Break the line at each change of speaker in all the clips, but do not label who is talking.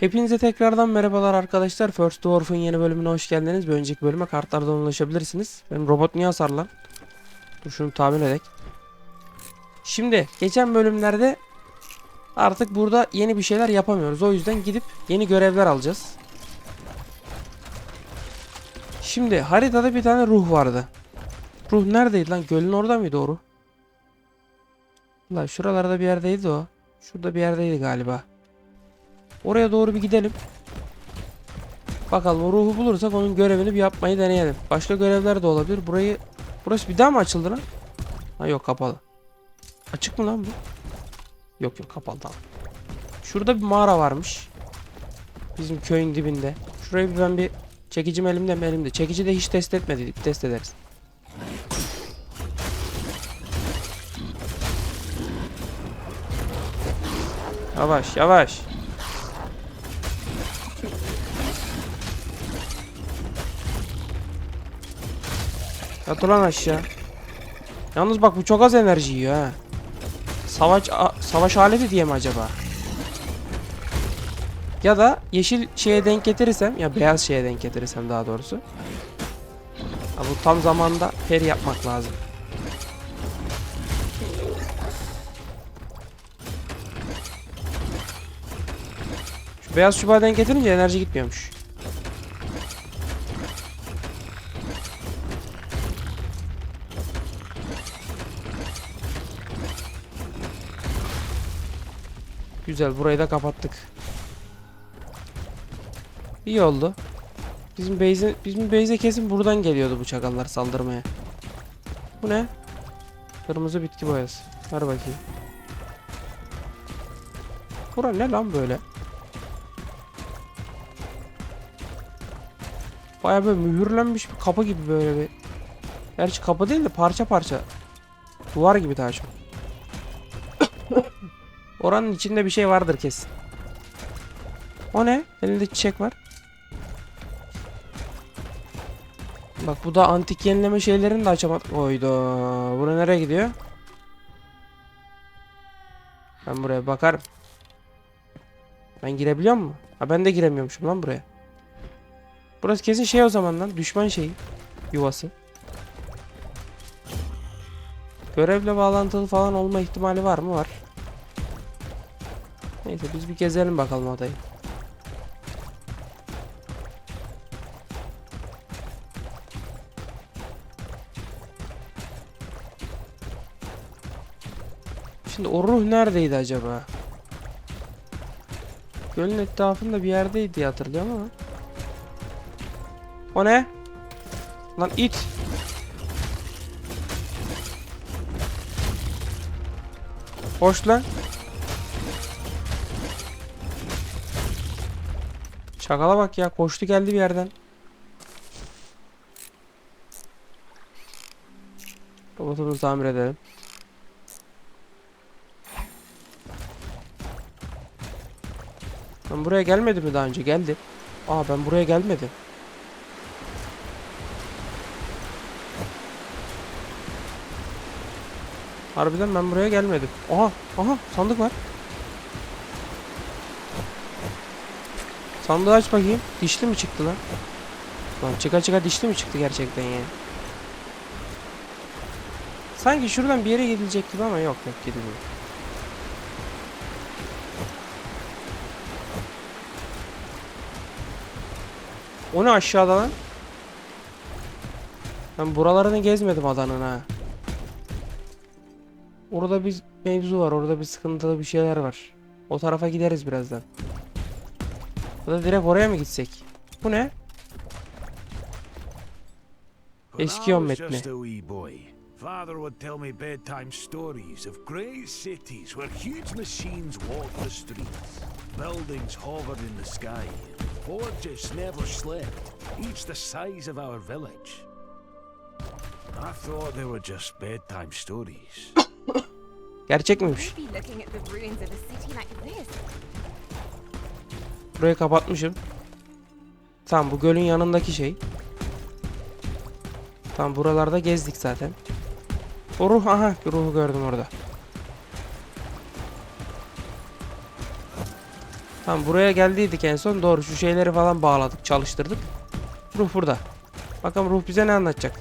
Hepinize tekrardan merhabalar arkadaşlar. First Dwarf'ın yeni bölümüne hoş geldiniz. Bir önceki bölüme kartlardan ulaşabilirsiniz. Benim robot niye hasar lan? Dur şunu tahmin edek. Şimdi geçen bölümlerde artık burada yeni bir şeyler yapamıyoruz. O yüzden gidip yeni görevler alacağız. Şimdi haritada bir tane ruh vardı. Ruh neredeydi lan? Gölün orada mıydı o ruh? Lan şuralarda bir yerdeydi o. Şurada bir yerdeydi galiba. Oraya doğru bir gidelim. Bakalım o ruhu bulursak onun görevini bir yapmayı deneyelim. Başka görevler de olabilir. Burayı burası bir daha mı açıldı lan? Ha yok kapalı. Açık mı lan bu? Yok yok kapalı tamam. Şurada bir mağara varmış. Bizim köyün dibinde. Şurayı ben bir çekicim elimde mi elimde. Çekici de hiç test etmedik. Test ederiz. Yavaş yavaş. Yat ulan aşağı. Yalnız bak bu çok az enerji yiyor ha. Savaş savaş aleti diye mi acaba? Ya da yeşil şeye denk getirirsem ya beyaz şeye denk getirirsem daha doğrusu. Ha, bu tam zamanda fer yapmak lazım. Şu beyaz çubuğa denk getirince enerji gitmiyormuş. Güzel burayı da kapattık. İyi oldu. Bizim base'e bizim base'e kesin buradan geliyordu bu çakallar saldırmaya. Bu ne? Kırmızı bitki boyası. Ver bakayım. Bura ne lan böyle? Baya böyle mühürlenmiş bir kapı gibi böyle bir. Gerçi kapı değil de parça parça. Duvar gibi çok. Oranın içinde bir şey vardır kesin. O ne? Elinde çiçek var. Bak bu da antik yenileme şeylerini de açamadık. Oyda. Bura nereye gidiyor? Ben buraya bakarım. Ben girebiliyor mu? Ha ben de giremiyormuşum lan buraya. Burası kesin şey o zaman lan. Düşman şeyi. Yuvası. Görevle bağlantılı falan olma ihtimali var mı? Var. Neyse biz bir gezelim bakalım adayı. Şimdi o ruh neredeydi acaba? Gölün etrafında bir yerdeydi hatırlıyorum ama. O ne? Lan it. Hoş lan. Şakala bak ya koştu geldi bir yerden. Robotumuzu tamir edelim. Ben buraya gelmedim mi daha önce? Geldi. Aa ben buraya gelmedim. Harbiden ben buraya gelmedim. Aha, aha sandık var. Sandığı aç bakayım. Dişli mi çıktı lan? Lan çıka çıka dişli mi çıktı gerçekten yani? Sanki şuradan bir yere gidilecek gibi ama yok yok gidilmiyor. O ne aşağıda lan? Ben buralarını gezmedim adanın ha. Orada bir mevzu var. Orada bir sıkıntılı bir şeyler var. O tarafa gideriz birazdan. Ya da direkt oraya mı gitsek? Bu ne? Eskiyon
When I was
metni.
Father would tell me bedtime stories of great cities where huge machines walked the streets, buildings hovered in the sky, forges never slept, each the size of our village. I thought they were just bedtime stories.
Gerçek miymiş? Burayı kapatmışım. Tamam bu gölün yanındaki şey. Tamam buralarda gezdik zaten. O ruh aha ruhu gördüm orada. Tamam buraya geldiydik en son. Doğru şu şeyleri falan bağladık çalıştırdık. Ruh burada. Bakalım ruh bize ne anlatacak.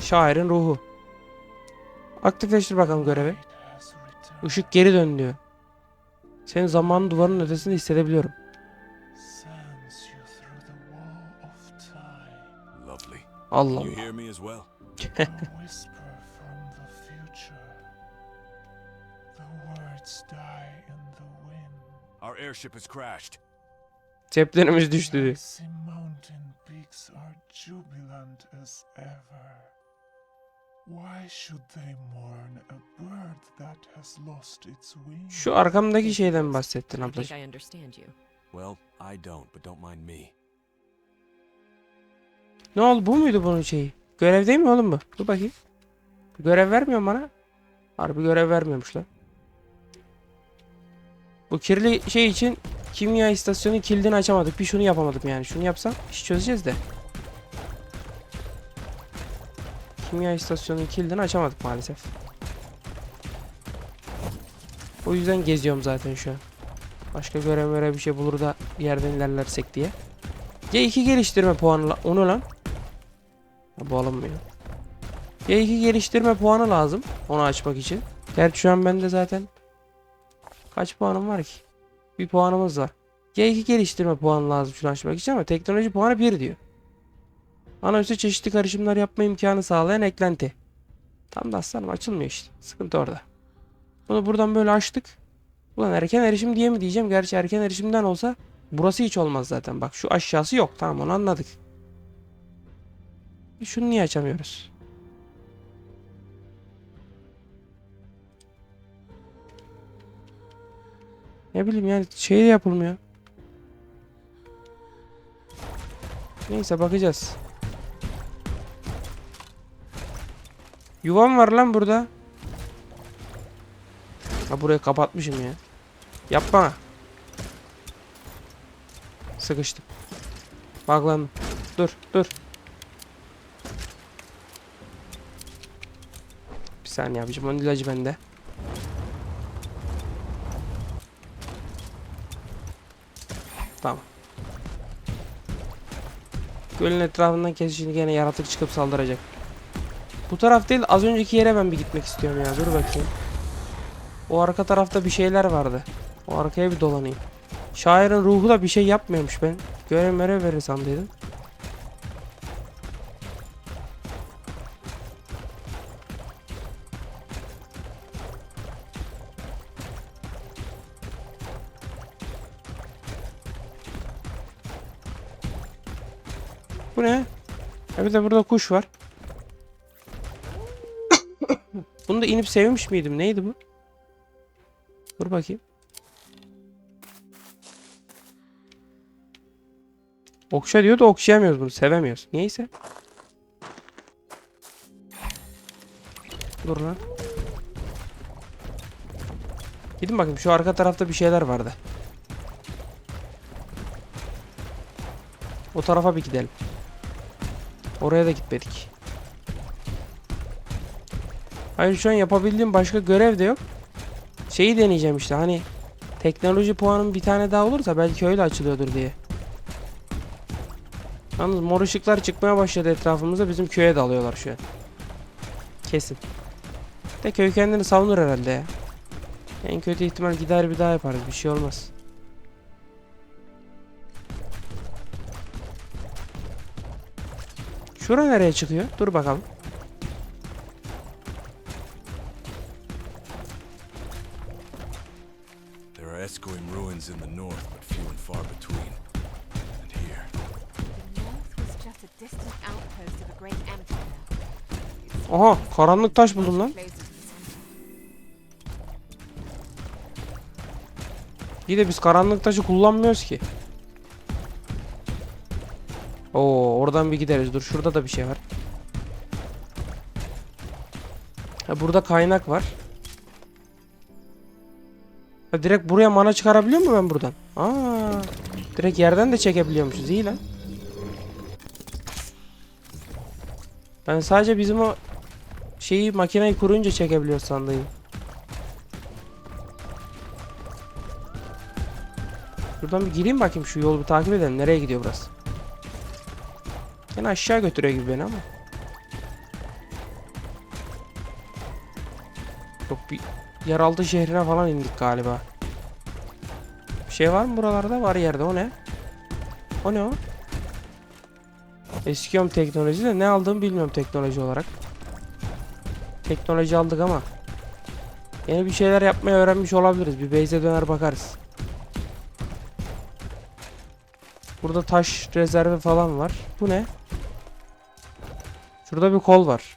Şairin ruhu. Aktifleştir bakalım görevi. Işık geri dön diyor. Senin zamanın duvarının ötesinde hissedebiliyorum.
Sends you through the wall of time.
Lovely.
Allah
You
Allah. Ceplerimiz düştü Şu arkamdaki şeyden bahsettin
I think
ablacığım.
I understand you.
Well, I don't, but don't mind me.
Ne oldu bu muydu bunun şeyi? Görev değil mi oğlum bu? Dur bakayım. Görev vermiyor mu bana. Harbi görev vermiyormuş lan. Bu kirli şey için kimya istasyonu kilidini açamadık. Bir şunu yapamadım yani. Şunu yapsam iş çözeceğiz de. Kimya istasyonunun kilidini açamadık maalesef. O yüzden geziyorum zaten şu an. Başka görev görev bir şey bulur da bir yerden ilerlersek diye. C2 geliştirme puanı onu lan. Ha, bu alınmıyor. C2 geliştirme puanı lazım onu açmak için. Gerçi şu an bende zaten kaç puanım var ki? Bir puanımız var. C2 geliştirme puanı lazım şunu açmak için ama teknoloji puanı 1 diyor. Ana üstü çeşitli karışımlar yapma imkanı sağlayan eklenti. Tam da aslanım açılmıyor işte. Sıkıntı orada. Bunu buradan böyle açtık. Ulan erken erişim diye mi diyeceğim? Gerçi erken erişimden olsa burası hiç olmaz zaten. Bak şu aşağısı yok. Tamam onu anladık. E Şunu niye açamıyoruz? Ne bileyim yani şey de yapılmıyor. Neyse bakacağız. Yuvam var lan burada. Ha burayı kapatmışım ya. Yapma. Sıkıştım. Bağlandım. Dur dur. Bir saniye abicim onun ilacı bende. Tamam. Gölün etrafından kes şimdi gene yaratık çıkıp saldıracak. Bu taraf değil az önceki yere ben bir gitmek istiyorum ya dur bakayım. O arka tarafta bir şeyler vardı. O arkaya bir dolanayım. Şairin ruhu da bir şey yapmıyormuş ben. Görev merev verir sandıydım. Bu ne? Ha bir de burada kuş var. Bunu da inip sevmiş miydim? Neydi bu? Dur bakayım. Okşa diyor da okşayamıyoruz bunu. Sevemiyoruz. Niyeyse. Dur lan. Gidin bakayım şu arka tarafta bir şeyler vardı. O tarafa bir gidelim. Oraya da gitmedik. Hayır şu an yapabildiğim başka görev de yok. Şeyi deneyeceğim işte hani teknoloji puanım bir tane daha olursa belki öyle açılıyordur diye. Yalnız mor ışıklar çıkmaya başladı etrafımızda bizim köye dalıyorlar şu an. Kesin. De köy kendini savunur herhalde ya. En kötü ihtimal gider bir daha yaparız bir şey olmaz. Şura nereye çıkıyor? Dur bakalım.
Escoim ruins in the north, but few and far between. And here.
The north was just a distant outpost of a great empire.
Aha karanlık taş buldum lan. İyi de biz karanlık taşı kullanmıyoruz ki. Oo oradan bir gideriz. Dur şurada da bir şey var. Ha, burada kaynak var. Ha, direkt buraya mana çıkarabiliyor mu ben buradan? Aa, direkt yerden de çekebiliyormuşuz. İyi lan. Ben sadece bizim o şeyi makineyi kurunca çekebiliyor sandıyım. Şuradan bir gireyim bakayım şu yolu bir takip edelim. Nereye gidiyor burası? Yine aşağı götürüyor gibi beni ama. Yeraltı şehrine falan indik galiba. Bir şey var mı buralarda? Var yerde. O ne? O ne o? Eskiyorum teknoloji de ne aldığımı bilmiyorum teknoloji olarak. Teknoloji aldık ama yeni bir şeyler yapmayı öğrenmiş olabiliriz. Bir base'e döner bakarız. Burada taş rezervi falan var. Bu ne? Şurada bir kol var.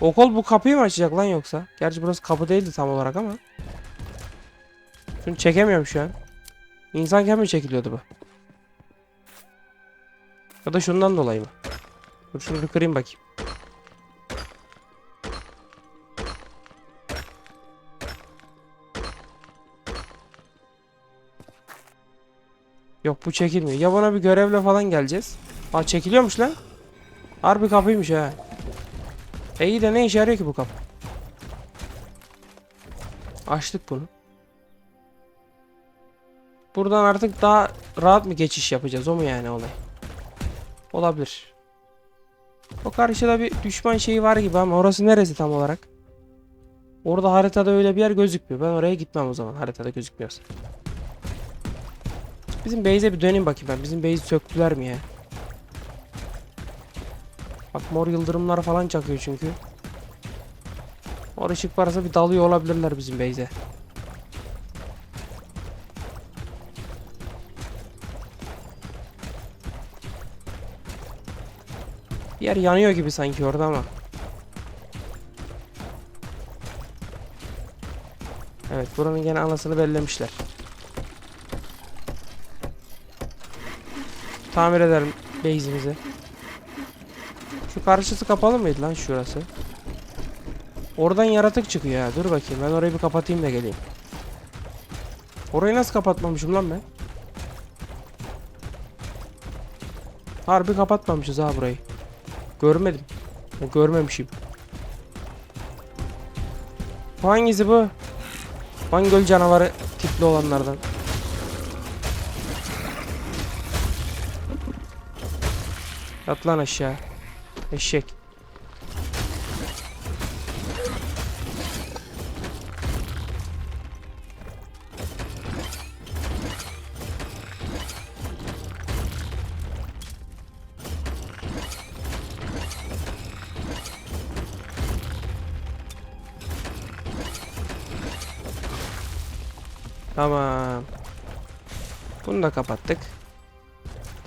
O kol bu kapıyı mı açacak lan yoksa? Gerçi burası kapı değildi tam olarak ama. Şunu çekemiyorum şu an. İnsanken mi çekiliyordu bu? Ya da şundan dolayı mı? Dur şunu bir kırayım bakayım. Yok bu çekilmiyor. Ya bana bir görevle falan geleceğiz. Aa çekiliyormuş lan. Harbi kapıymış ha. E iyi de ne işe yarıyor ki bu kapı? Açtık bunu. Buradan artık daha rahat mı geçiş yapacağız? O mu yani olay? Olabilir. O karşıda bir düşman şeyi var gibi ama orası neresi tam olarak? Orada haritada öyle bir yer gözükmüyor. Ben oraya gitmem o zaman haritada gözükmüyorsa. Bizim base'e bir döneyim bakayım ben. Bizim base'i söktüler mi ya? Bak mor yıldırımlar falan çakıyor çünkü. Mor ışık varsa bir dalıyor olabilirler bizim base'e. Bir yer yanıyor gibi sanki orada ama. Evet buranın gene anasını bellemişler. Tamir edelim base'imizi. Şu karşısı kapalı mıydı lan şurası? Oradan yaratık çıkıyor ya. Dur bakayım ben orayı bir kapatayım da geleyim. Orayı nasıl kapatmamışım lan ben? Harbi kapatmamışız ha burayı. Görmedim. Ya Görmemişim. Hangisi bu? Van Göl canavarı tipli olanlardan. Yat lan aşağı. Eşek. Tamam. Bunu da kapattık.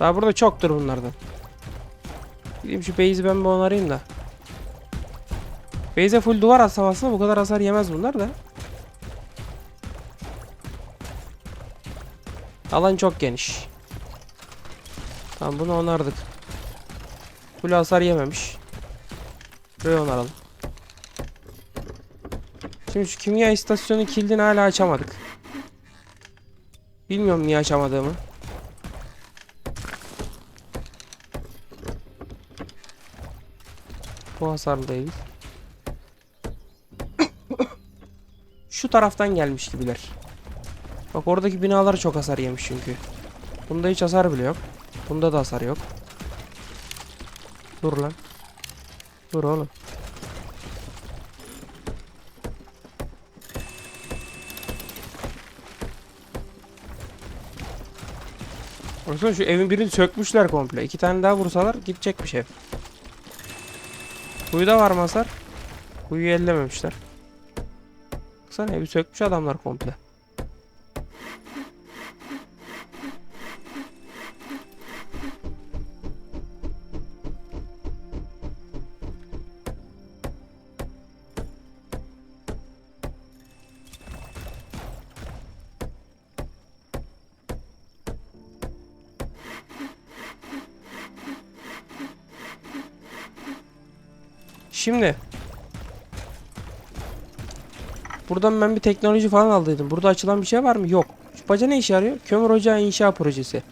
Daha burada çoktur bunlardan. Gideyim şu base'i ben bir onarayım da. Base'e full duvar atsam aslında bu kadar hasar yemez bunlar da. Alan çok geniş. Tamam bunu onardık. Full hasar yememiş. Buraya onaralım. Şimdi şu kimya istasyonu kilidini hala açamadık. Bilmiyorum niye açamadığımı. Bu hasarlı değil. Şu taraftan gelmiş gibiler. Bak oradaki binalar çok hasar yemiş çünkü. Bunda hiç hasar bile yok. Bunda da hasar yok. Dur lan. Dur oğlum. Baksana şu evin birini sökmüşler komple. İki tane daha vursalar gidecekmiş ev. Kuyuda var mı hasar? Kuyuyu ellememişler. Baksana evi sökmüş adamlar komple. Şimdi Buradan ben bir teknoloji falan aldıydım. Burada açılan bir şey var mı? Yok. Şu baca ne işe yarıyor? Kömür ocağı inşa projesi.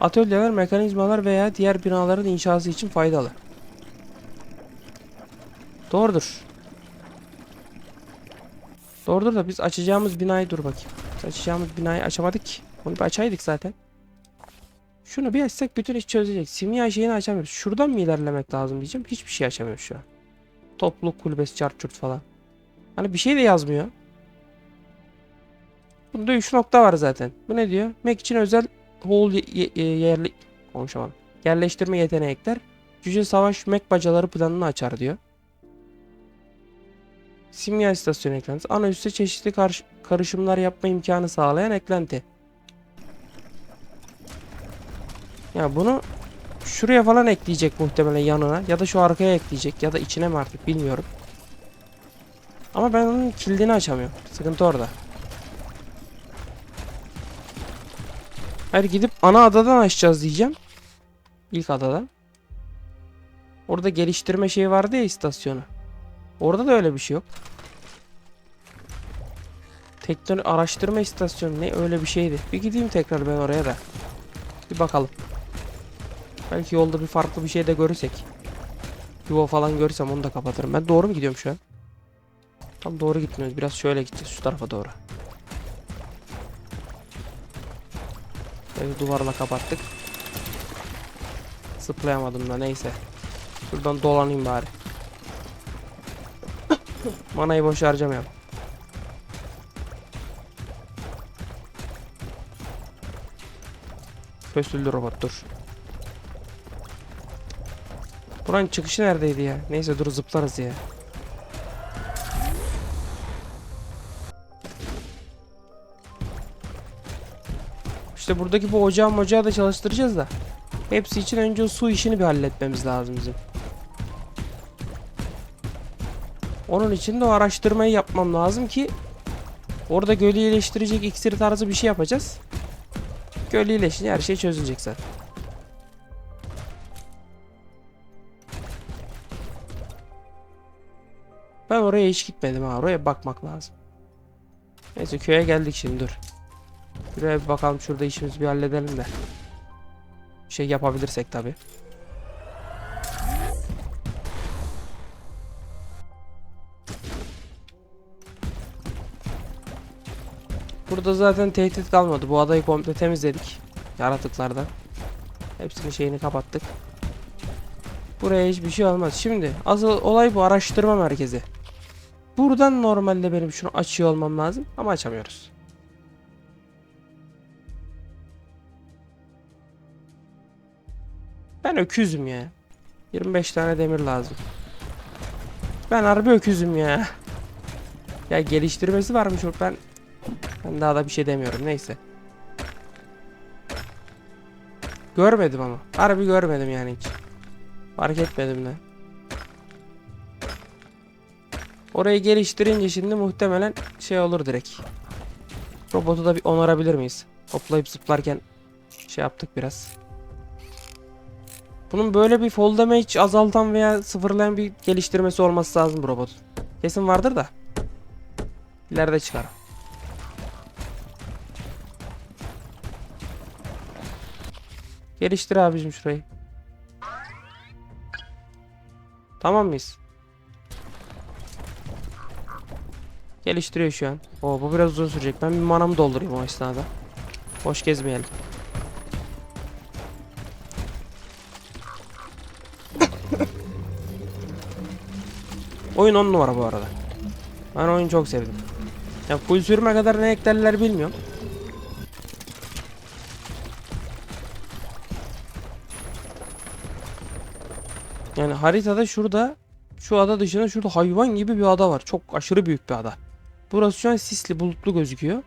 Atölyeler, mekanizmalar veya diğer binaların inşası için faydalı. Doğrudur. Doğrudur da biz açacağımız binayı dur bakayım. Açacağımız binayı açamadık ki. Onu bir açaydık zaten. Şunu bir açsak bütün iş çözecek. Simya şeyini açamıyoruz. Şuradan mı ilerlemek lazım diyeceğim. Hiçbir şey açamıyoruz şu an. Topluluk kulübesi çarçurt falan. Hani bir şey de yazmıyor. Bunda 3 nokta var zaten. Bu ne diyor? Mac için özel hole ye- ye- yerli... Konuşamadım. Yerleştirme yeteneği ekler. Cüce savaş Mac bacaları planını açar diyor. Simya istasyonu eklentisi. Ana üste çeşitli karış- karışımlar yapma imkanı sağlayan eklenti. Ya bunu şuraya falan ekleyecek muhtemelen yanına ya da şu arkaya ekleyecek ya da içine mi artık bilmiyorum. Ama ben onun kilidini açamıyorum. Sıkıntı orada. Hayır gidip ana adadan açacağız diyeceğim. İlk adadan. Orada geliştirme şeyi vardı ya istasyonu. Orada da öyle bir şey yok. Teknoloji araştırma istasyonu ne öyle bir şeydi. Bir gideyim tekrar ben oraya da. Bir bakalım. Belki yolda bir farklı bir şey de görürsek. Yuva falan görürsem onu da kapatırım. Ben doğru mu gidiyorum şu an? Tam doğru gitmiyoruz. Biraz şöyle gideceğiz şu tarafa doğru. Evi duvarla kapattık. Zıplayamadım da neyse. Şuradan dolanayım bari. Manayı boş harcamayalım. Köstüllü robot dur. Buranın çıkışı neredeydi ya? Neyse dur zıplarız ya. İşte buradaki bu ocağı mocağı da çalıştıracağız da. Hepsi için önce su işini bir halletmemiz lazım bizim. Onun için de o araştırmayı yapmam lazım ki orada gölü iyileştirecek iksir tarzı bir şey yapacağız. Göl iyileşince her şey çözülecek zaten. Ben oraya hiç gitmedim ha. Oraya bakmak lazım. Neyse köye geldik şimdi dur. Şuraya bir bakalım şurada işimizi bir halledelim de. Bir şey yapabilirsek tabi. Burada zaten tehdit kalmadı. Bu adayı komple temizledik. Yaratıklardan. Hepsinin şeyini kapattık. Buraya hiçbir şey olmaz. Şimdi asıl olay bu araştırma merkezi. Buradan normalde benim şunu açıyor olmam lazım ama açamıyoruz. Ben öküzüm ya. 25 tane demir lazım. Ben harbi öküzüm ya. Ya geliştirmesi varmış o ben ben daha da bir şey demiyorum neyse. Görmedim ama. Harbi görmedim yani hiç. Fark etmedim de. Orayı geliştirince şimdi muhtemelen şey olur direkt. Robotu da bir onarabilir miyiz? Hoplayıp zıplarken şey yaptık biraz. Bunun böyle bir fall damage azaltan veya sıfırlayan bir geliştirmesi olması lazım bu robotun. Kesin vardır da. İleride çıkar. Geliştir abicim şurayı. Tamam mıyız? Geliştiriyor şu an. Oo bu biraz uzun sürecek. Ben bir manamı doldurayım o esnada. Boş gezmeyelim. Oyun 10 numara bu arada. Ben oyunu çok sevdim. Ya full sürme kadar ne eklerler bilmiyorum. Yani haritada şurada şu ada dışında şurada hayvan gibi bir ada var. Çok aşırı büyük bir ada. Burası şu an sisli bulutlu gözüküyor.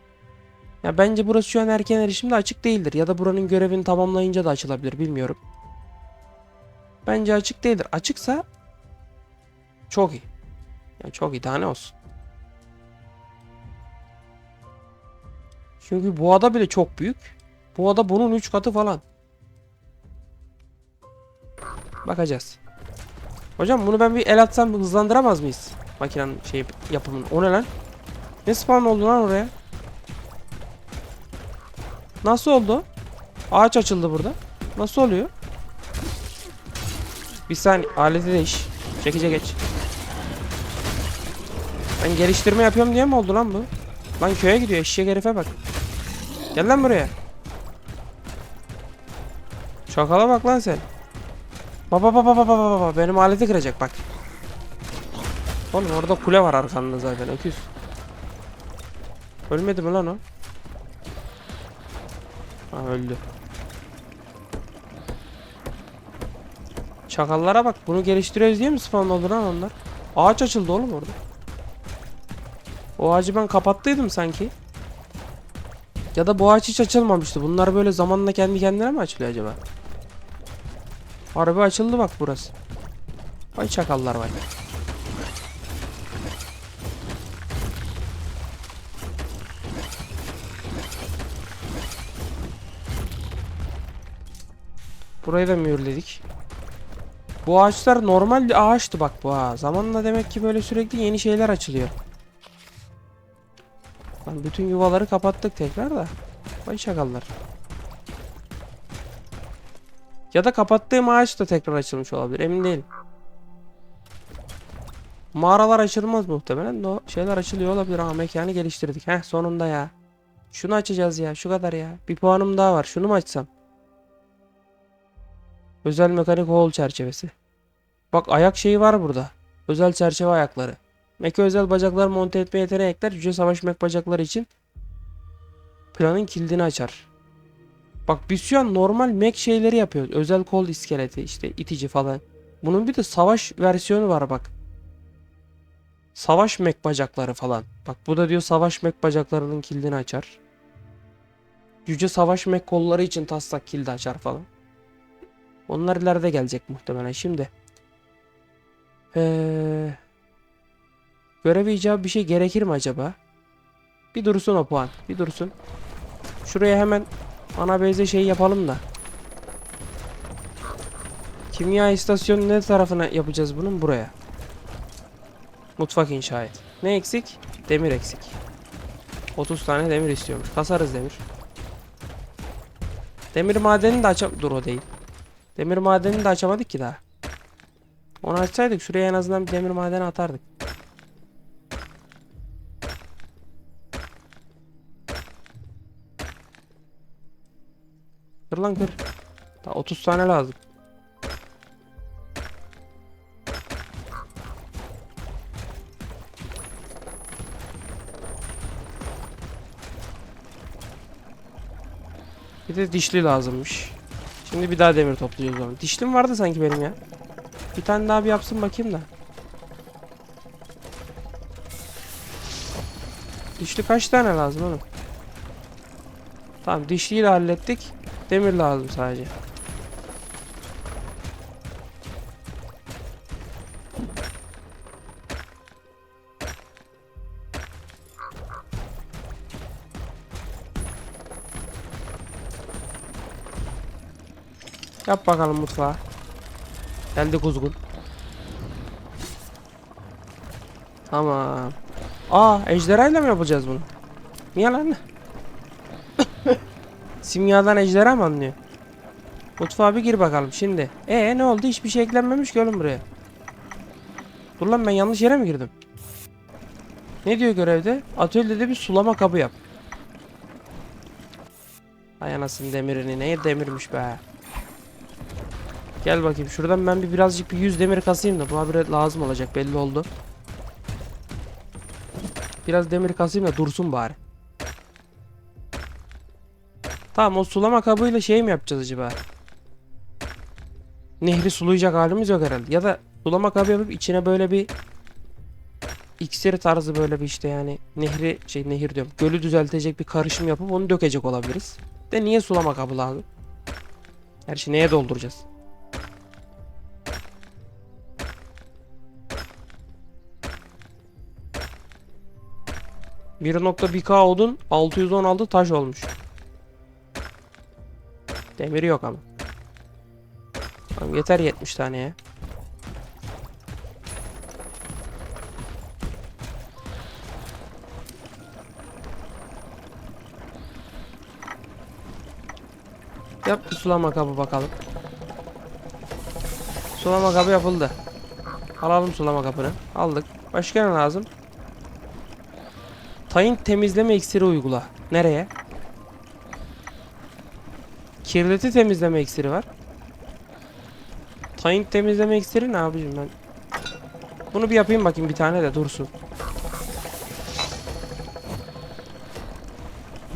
Ya bence burası şu an erken erişimde açık değildir. Ya da buranın görevini tamamlayınca da açılabilir bilmiyorum. Bence açık değildir. Açıksa çok iyi. Yani çok iyi tane olsun. Çünkü bu ada bile çok büyük. Bu ada bunun 3 katı falan. Bakacağız. Hocam bunu ben bir el atsam hızlandıramaz mıyız? Makinenin şey yapımını. O ne lan? Ne spawn oldu lan oraya? Nasıl oldu? Ağaç açıldı burada. Nasıl oluyor? Bir saniye aleti değiş. Çekice geç. Ben geliştirme yapıyorum diye mi oldu lan bu? Lan köye gidiyor eşek herife bak. Gel lan buraya. Çakala bak lan sen. Baba baba baba baba baba benim aleti kıracak bak. Oğlum orada kule var arkanda zaten öküz. Ölmedi mi lan o? Ha öldü. Çakallara bak bunu geliştiriyoruz diye mi spawn oldu lan onlar? Ağaç açıldı oğlum orada. O ağacı ben kapattıydım sanki. Ya da bu ağaç hiç açılmamıştı. Bunlar böyle zamanla kendi kendine mi açılıyor acaba? Harbi açıldı bak burası. Vay çakallar vay. Burayı da mühürledik. Bu ağaçlar normal bir ağaçtı bak bu ha. Zamanla demek ki böyle sürekli yeni şeyler açılıyor. Lan bütün yuvaları kapattık tekrar da. Vay çakallar. Ya da kapattığım ağaç da tekrar açılmış olabilir. Emin değilim. Mağaralar açılmaz muhtemelen. O şeyler açılıyor olabilir ama mekanı geliştirdik. Heh sonunda ya. Şunu açacağız ya. Şu kadar ya. Bir puanım daha var. Şunu mu açsam? Özel mekanik hol çerçevesi. Bak ayak şeyi var burada. Özel çerçeve ayakları. Mek'e özel bacaklar monte etme yeteneği ekler. Cüce savaş mek bacakları için planın kilidini açar. Bak biz şu an normal Mac şeyleri yapıyoruz. Özel kol iskeleti işte itici falan. Bunun bir de savaş versiyonu var bak. Savaş Mac bacakları falan. Bak bu da diyor savaş Mac bacaklarının kilidini açar. Yüce savaş Mac kolları için taslak kilidi açar falan. Onlar ileride gelecek muhtemelen şimdi. Ee, görev icabı bir şey gerekir mi acaba? Bir dursun o puan. Bir dursun. Şuraya hemen ana base'e şey yapalım da. Kimya istasyonu ne tarafına yapacağız bunun? Buraya. Mutfak inşa et. Ne eksik? Demir eksik. 30 tane demir istiyormuş. Kasarız demir. Demir madenini de açam... Dur o değil. Demir madenini de açamadık ki daha. Onu açsaydık şuraya en azından bir demir madeni atardık. Kır lan kır. Daha 30 tane lazım. Bir de dişli lazımmış. Şimdi bir daha demir toplayacağız o zaman. Dişlim vardı sanki benim ya. Bir tane daha bir yapsın bakayım da. Dişli kaç tane lazım oğlum? Tamam dişliyi de hallettik. Demir lazım sadece. Yap bakalım mutfağı. Geldi kuzgun. Tamam. Aa ejderhayla mı yapacağız bunu? Niye lan? Simyadan ejderha mı anlıyor? Mutfağa bir gir bakalım şimdi. E ne oldu? Hiçbir şey eklenmemiş ki oğlum buraya. Dur lan ben yanlış yere mi girdim? Ne diyor görevde? Atölyede bir sulama kabı yap. Ay anasını demirini. Ne demirmiş be. Gel bakayım şuradan ben bir birazcık bir 100 demir kasayım da bu habire lazım olacak belli oldu. Biraz demir kasayım da dursun bari. Tamam o sulama kabıyla şey mi yapacağız acaba? Nehri sulayacak halimiz yok herhalde. Ya da sulama kabı yapıp içine böyle bir iksir tarzı böyle bir işte yani nehri şey nehir diyorum. Gölü düzeltecek bir karışım yapıp onu dökecek olabiliriz. De niye sulama kabı lazım? Her şeyi neye dolduracağız? Bir k odun 616 taş olmuş. Demir yok ama. Tamam yeter 70 taneye. Yap bir sulama kabı bakalım. Sulama kabı yapıldı. Alalım sulama kabını. Aldık. Başka ne lazım? Tayin temizleme iksiri uygula. Nereye? Kirleti temizleme iksiri var. Tayin temizleme iksiri ne abicim ben? Bunu bir yapayım bakayım bir tane de dursun.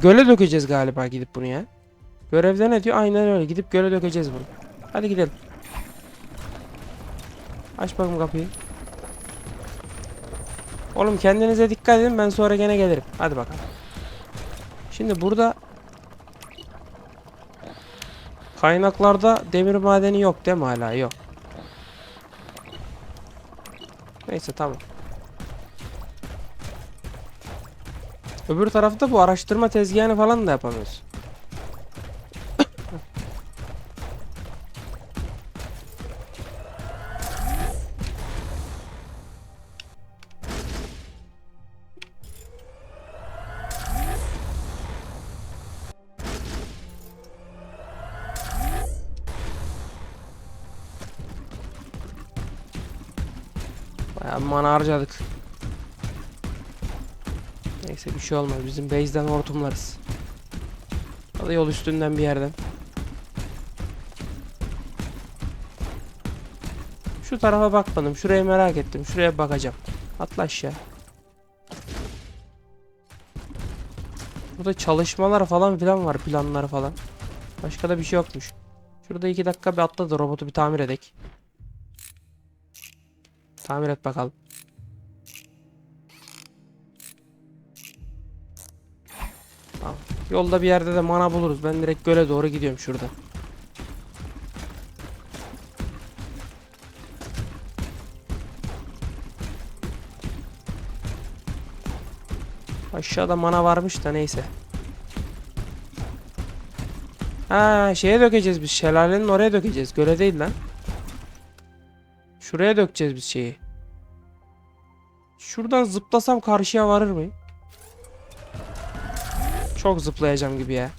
Göle dökeceğiz galiba gidip bunu ya. Görevde ne diyor? Aynen öyle. Gidip göle dökeceğiz bunu. Hadi gidelim. Aç bakayım kapıyı. Oğlum kendinize dikkat edin ben sonra gene gelirim. Hadi bakalım. Şimdi burada kaynaklarda demir madeni yok değil mi hala? Yok. Neyse tamam. Öbür tarafta bu araştırma tezgahını falan da yapamıyoruz. Mana harcadık. Neyse bir şey olmaz. Bizim base'den hortumlarız. Ya yol üstünden bir yerden. Şu tarafa bakmadım. Şuraya merak ettim. Şuraya bakacağım. Atla aşağı. Burada çalışmalar falan filan var. Planlar falan. Başka da bir şey yokmuş. Şurada iki dakika bir atla da robotu bir tamir edek. Tamir et bakalım. Tamam. Yolda bir yerde de mana buluruz. Ben direkt göle doğru gidiyorum şurada. Aşağıda mana varmış da neyse. Ha şeye dökeceğiz biz. Şelalenin oraya dökeceğiz. Göle değil lan. Şuraya dökeceğiz biz şeyi. Şuradan zıplasam karşıya varır mıyım? Çok zıplayacağım gibi ya.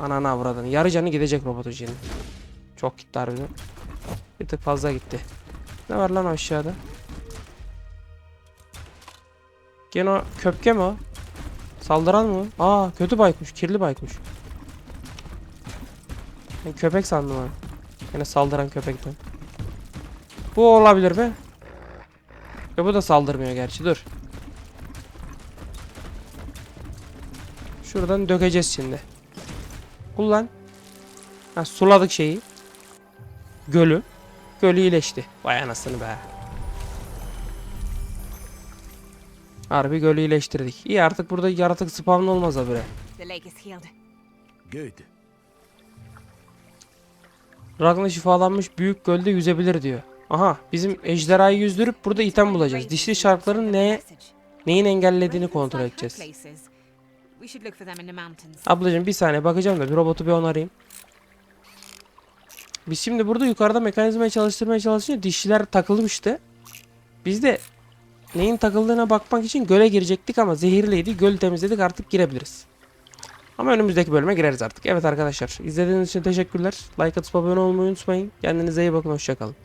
Ananı avradını. Yarı canı gidecek robotun şimdi. Çok gitti harbiden. Bir tık fazla gitti. Ne var lan aşağıda? Gene o köpke mi o? Saldıran mı? Aa kötü baykuş. Kirli baykuş. Ben köpek sandım ha. Yine saldıran köpekten. Bu olabilir mi? Ya bu da saldırmıyor gerçi dur. Şuradan dökeceğiz şimdi. Kullan. Ha suladık şeyi. Gölü. Gölü iyileşti. Vay anasını be. Harbi gölü iyileştirdik. İyi artık burada yaratık spawn olmaz habire.
The lake is healed.
Good.
Ragnar şifalanmış büyük gölde yüzebilir diyor. Aha bizim ejderhayı yüzdürüp burada item bulacağız. Dişli şarkların neye, neyin engellediğini kontrol edeceğiz. Ablacığım bir saniye bakacağım da bir robotu bir onarayım. Biz şimdi burada yukarıda mekanizmayı çalıştırmaya çalışınca dişliler takılmıştı. Biz de neyin takıldığına bakmak için göle girecektik ama zehirliydi. Gölü temizledik artık girebiliriz. Ama önümüzdeki bölüme gireriz artık. Evet arkadaşlar izlediğiniz için teşekkürler. Like atıp abone olmayı unutmayın. Kendinize iyi bakın hoşçakalın.